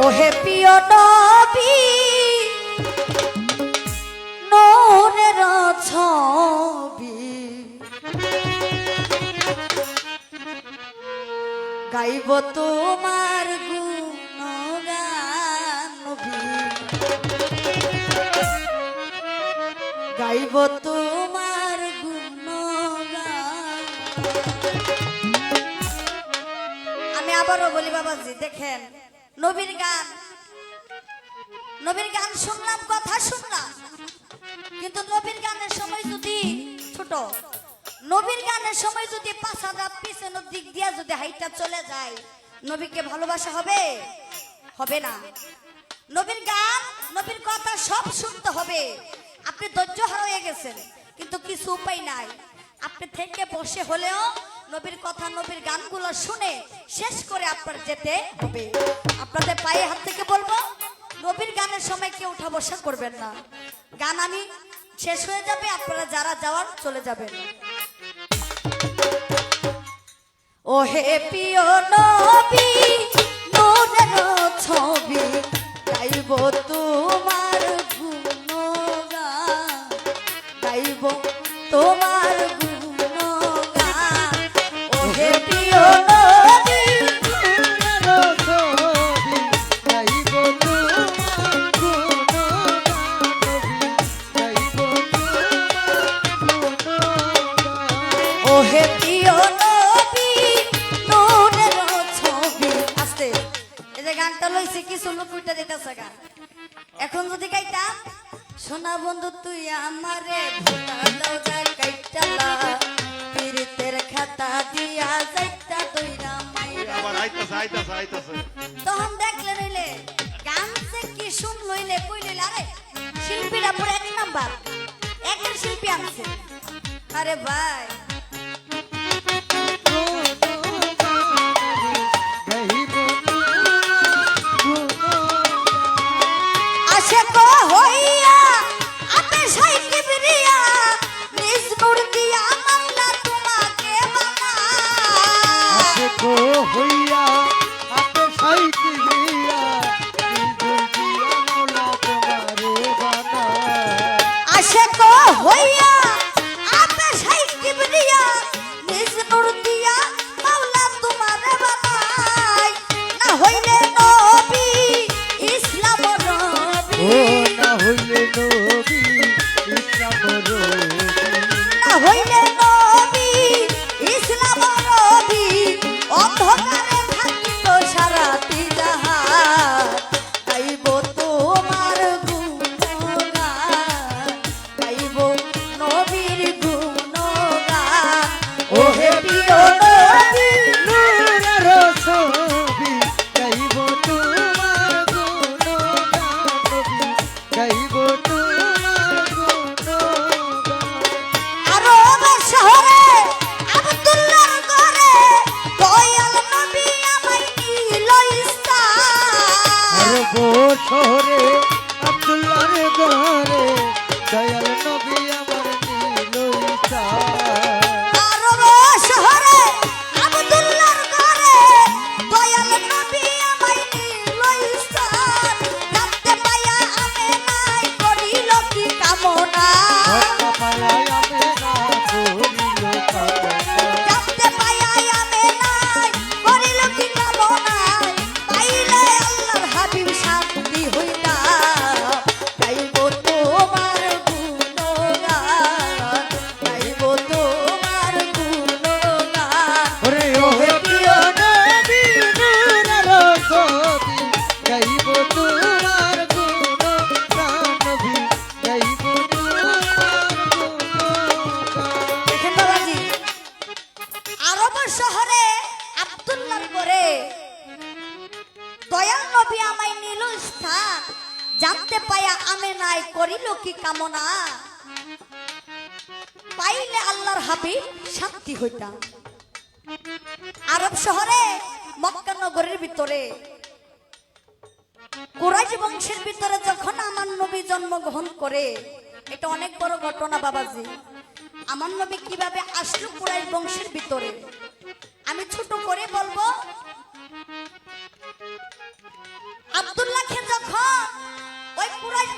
ওহে প্রিয় নবী, নূরের ছবি। গাইব তোমার গুণগান নবী। গাইব তোমার গুণগান। আমি আবারও বলি, বাবাজি, দেখেন নবীর গান। নবীর গান শুনলাম, কথা শুনলাম। কিন্তু নবীর গানের সময় যদি ছোট, নবীর গানের সময় যদি হাজার পিছনের দিক দিয়া যদি হাইটটা চলে যায়, নবীকে ভালোবাসা হবে? হবে না। নবীর গান, নবীর কথা সব শুনতে হবে। আপনি ধৈর্য হারিয়ে গেছেন, কিন্তু কিছু উপায় নাই। আপনি থেকে বসে হলেও নবীর কথা, নবীর গানগুলো শুনে শেষ করে আপনার যেতে হবে। আপনাদের পায়ে হাত থেকে বলব, নবীর গানের সময় কেউ উঠা বসা করবেন না। গান আমি শেষ হয়ে যাবে, আপনারা যারা যাওয়ার চলে যাবেন। ও হে প্রিয় নবী নূরের ছবি গাইব তোমার গুণগান। গাইব তোমার কিছু লোক দিতেছে এখন যদি গাইতাম সোনা বন্ধু তুই আমারে ভোলা দাও কাইটালা পীরিতের খাতা দিয়া যাইতা আইতাছে তখন দেখলে নইলে গান যে কি শুন লইলে কই লইলে আরে শিল্পীরা পুরো এক নাম্বার। একের শিল্পী আনছে। আরে ভাই জানতে পায়া আমি নাই করিল কি কামনা। পাইলে আল্লাহর হাবিব শান্তি হইতাম। আরব শহরে মক্কা নগরের ভিতরে। কুরাইশ বংশের ভিতরে যখন আমার নবী জন্মগ্রহণ করে, এটা অনেক বড় ঘটনা বাবাজি। আমার নবী কীভাবে আসলো কুরাইশ বংশের ভিতরে? আমি ছোট করে বলব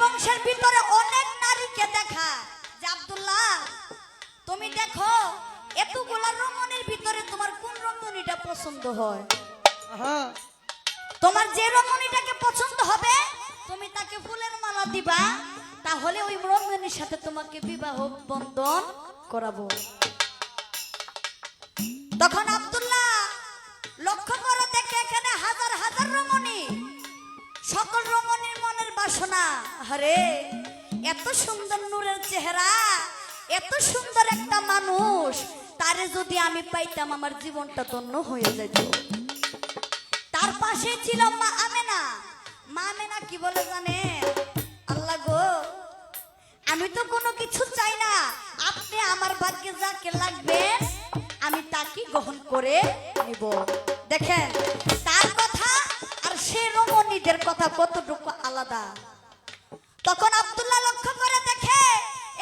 বংশের ভিতরে অনেক নারীকে দেখা যে আব্দুল্লাহ তুমি দেখো এতগুলা রমণীর ভিতরে তোমার কোন রমণীটা পছন্দ হয়? তোমার যে রমণীটাকে পছন্দ হবে তুমি তাকে ফুলের মালা দিবা তাহলে ওই রমণীর সাথে তোমাকে বিবাহ বন্ধন করাবো। তখন আব্দুল্লাহ রমণী, সকল রমণীর মনের বাসনা। আরে এত সুন্দর নূরের চেহারা, এত সুন্দর একটা মানুষ, তারে যদি আমি পাইতাম আমার জীবনটা ধন্য হয়ে যেত। তার পাশে ছিল মা আমেনা। মা আমেনা কি বলে জানে আল্লাহ গো, আমি তো কোনো কিছু চাই না। আপনি আমার ভাগ্যে যাকে লাগবে আমি তাকে গ্রহণ করে নিব। দেখেন, তার কথা আর সে রমণীদের কথা কতটুকু আলাদা? তখন আব্দুল্লাহ লক্ষ্য করে দেখে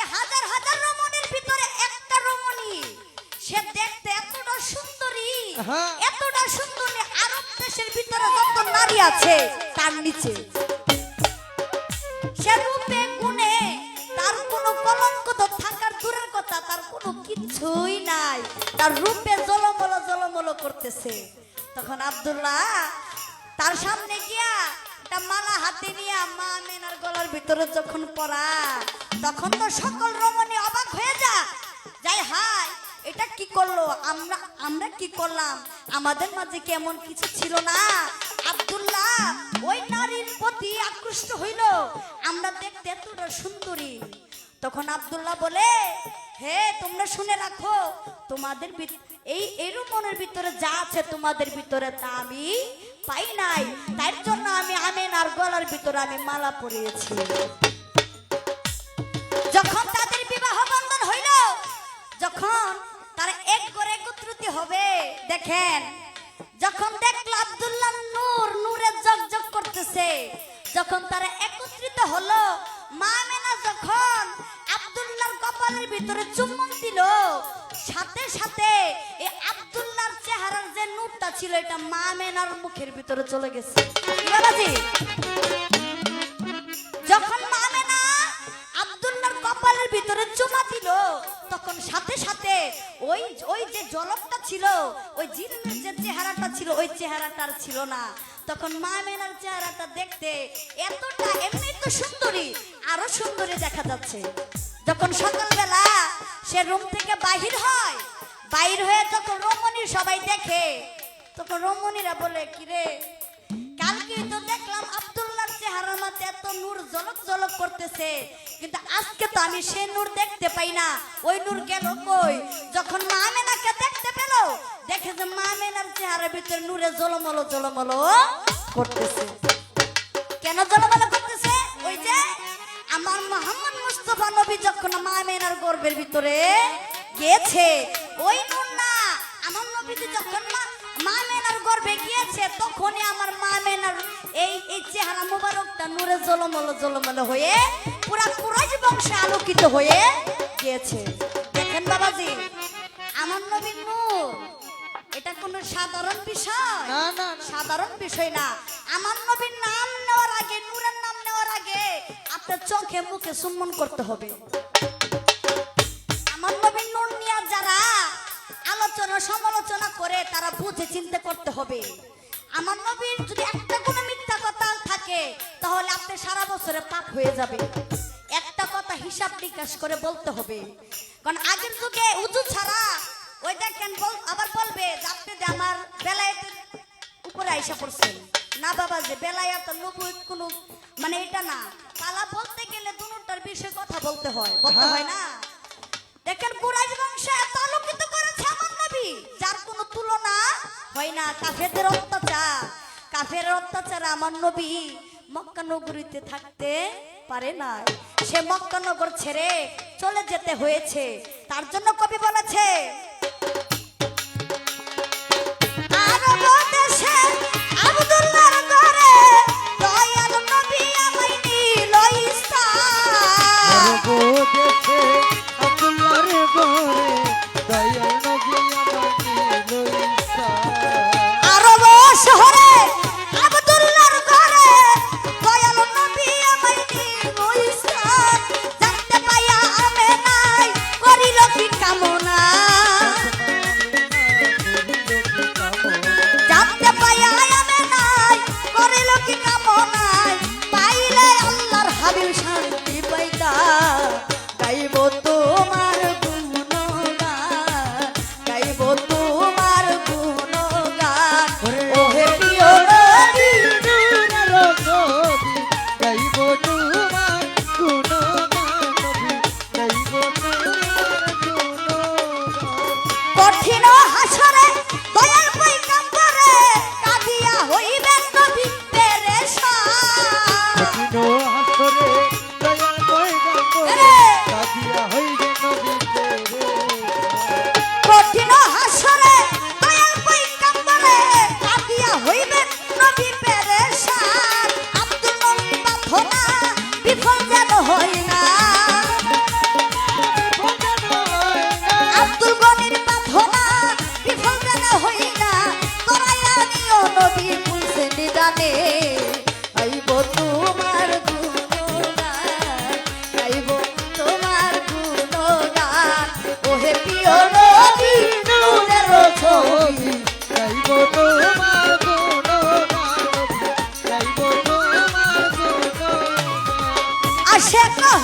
এ হাজার হাজার রমণীর ভিতরে একটা রমণী। সে দেখতে এতটা সুন্দরী। এতটা সুন্দরী আরব দেশের ভিতরে যত নারী আছে তার নিচে। সে রূপে গুণে তার কোনো কলঙ্ক তো থাকার দূরের কথা তার কোনো কিছুই নাই। তার রূপে জলমল জলমল করতেছে। তখন আব্দুল্লাহ তার সামনে গিয়া একটা মালা হাতে নিয়ে মা মেনার গলার ভিতরে যখন পড়া, তখন তো সকল রমণী অবাক হয়ে যা। যাই হাই এটা কি করল? আমরা আমরা কি করলাম? আমাদের মাঝে কি এমন কিছু ছিল না? আব্দুল্লাহ, ওই নারীর প্রতি আকৃষ্ট হইল। আমরা দেখতে এতটা সুন্দরী। তখন আব্দুল্লাহ বলে, হে, তোমরা শুনে রাখো, তোমাদের এই, এরূপ মনের ভিতরে যা আছে তোমাদের ভিতরে তা আমি পাই নাই। তার জন্য আমি আমেন আর গলার ভিতরে আমি মালা পরিয়েছি। যখন তাদের বিবাহ বন্ধন হইল, যখন তারা এক করে একত্রিত হবে, দেখেন, যখন দেখল আব্দুল্লাহ নূর, নূরে জগজগ করতেছে, যখন তারা একত্রিত হলো, মা মেনা যখন আব্দুল্লাহর কপালের ভিতরে চুম্বন দিল, সাথে সাথে চেহারার ছিল, এটা মা মেনার মুখের ভিতরে চলে গেছে? যখন মামেনা আব্দুল্লাহর কপালের ভিতরে চুমা দিল, তখন সাথে সাথে ওই ওই যে জলকটা ছিল, ওই জিনের যে চেহারাটা ছিল, ওই চেহারাটার ছিল না তখন চেহারাটা দেখতে এতটা এমনি তো সুন্দরী, আরও সুন্দরী দেখা যাচ্ছে যখন সকালবেলা সে রুম থেকে বাহির হয় বাইর হয়ে যখন রমণী সবাই দেখে তখন রমণীরা বলে, কিরে, কালকে তো দেখলাম আব্দুল্লাহর চেহারার মধ্যে এত নূর জলক জলক করতেছে, কিন্তু আজকে তো আমি সে নূর দেখতে পাই না। ওই নূর গেল কই? যখন মা মেনাকে দেখতে পেল, দেখে যে মা মেনার চেহারার ভিতরে নূরে জলমল জলমল করতেছে। কেন জলমল করতেছে? ওই যে আমার মোহাম্মদ মুস্তফা নবী যখন মা মেনার গর্ভের ভিতরে গেছে, ওই নূর না, আমার নবীজি যখন মা মা মেনার গিয়েছে তখনই আমার মা মেনার এই এই চেহারা মোবারকটা নূরে জলমল জলমল হয়ে পুরা কুরাইশ বংশে আলোকিত হয়ে গিয়েছে। দেখেন বাবাজি আমার নবী নূর এটা কোনো সাধারণ বিষয়? না না না। সাধারণ বিষয় না। আমার নবীর নাম নেওয়ার আগে নূরের নাম নেওয়ার আগে আপনার চোখে মুখে সুম্মন করতে হবে। আমার নবীর সমালোচনা করে তারা বুঝে চিন্তা করতে হবে। আমার নবীর যদি একটা কোনো মিথ্যা কথা থাকে তাহলে আপনি সারা বছরে পাপ হয়ে যাবে। একটা কথা হিসাব নিকাশ করে বলতে হবে। কারণ আগের যুগে উজু ছাড়া ওই দেখেন বল আবার বলবে যে আপনি যে আমার বেলায়েতের উপরে আইসা পড়ছেন। না বাবা যে বেলায় বেলায়াত নবুয়ত কোনো মানে এটা না। পালা বলতে গেলে দুটার বিষয়ে কথা বলতে হয়। বলতে হয় না। দেখেন কুরাইশ বংশ এত আলোকিত নবী যার কোনো তুলনা হয় না, কাফেরদের অত্যাচার। কাফের অত্যাচার আমার নবী মক্কা নগরীতে থাকতে পারে না সে মক্কানগর ছেড়ে চলে যেতে হয়েছে। তার জন্য কবি বলেছে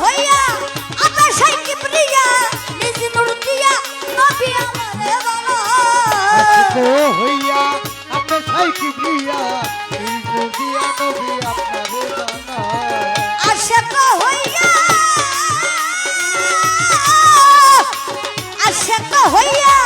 হইয়া আতা সাইকি প্রিয়া? নিজ নুর দিয়া নবী আমারে বলো আশিক হইয়া আতা সাইকি প্রিয়া? নিজ নুর দিয়া নবী আপনারে বলো আশিক হইয়া আশিক হইয়া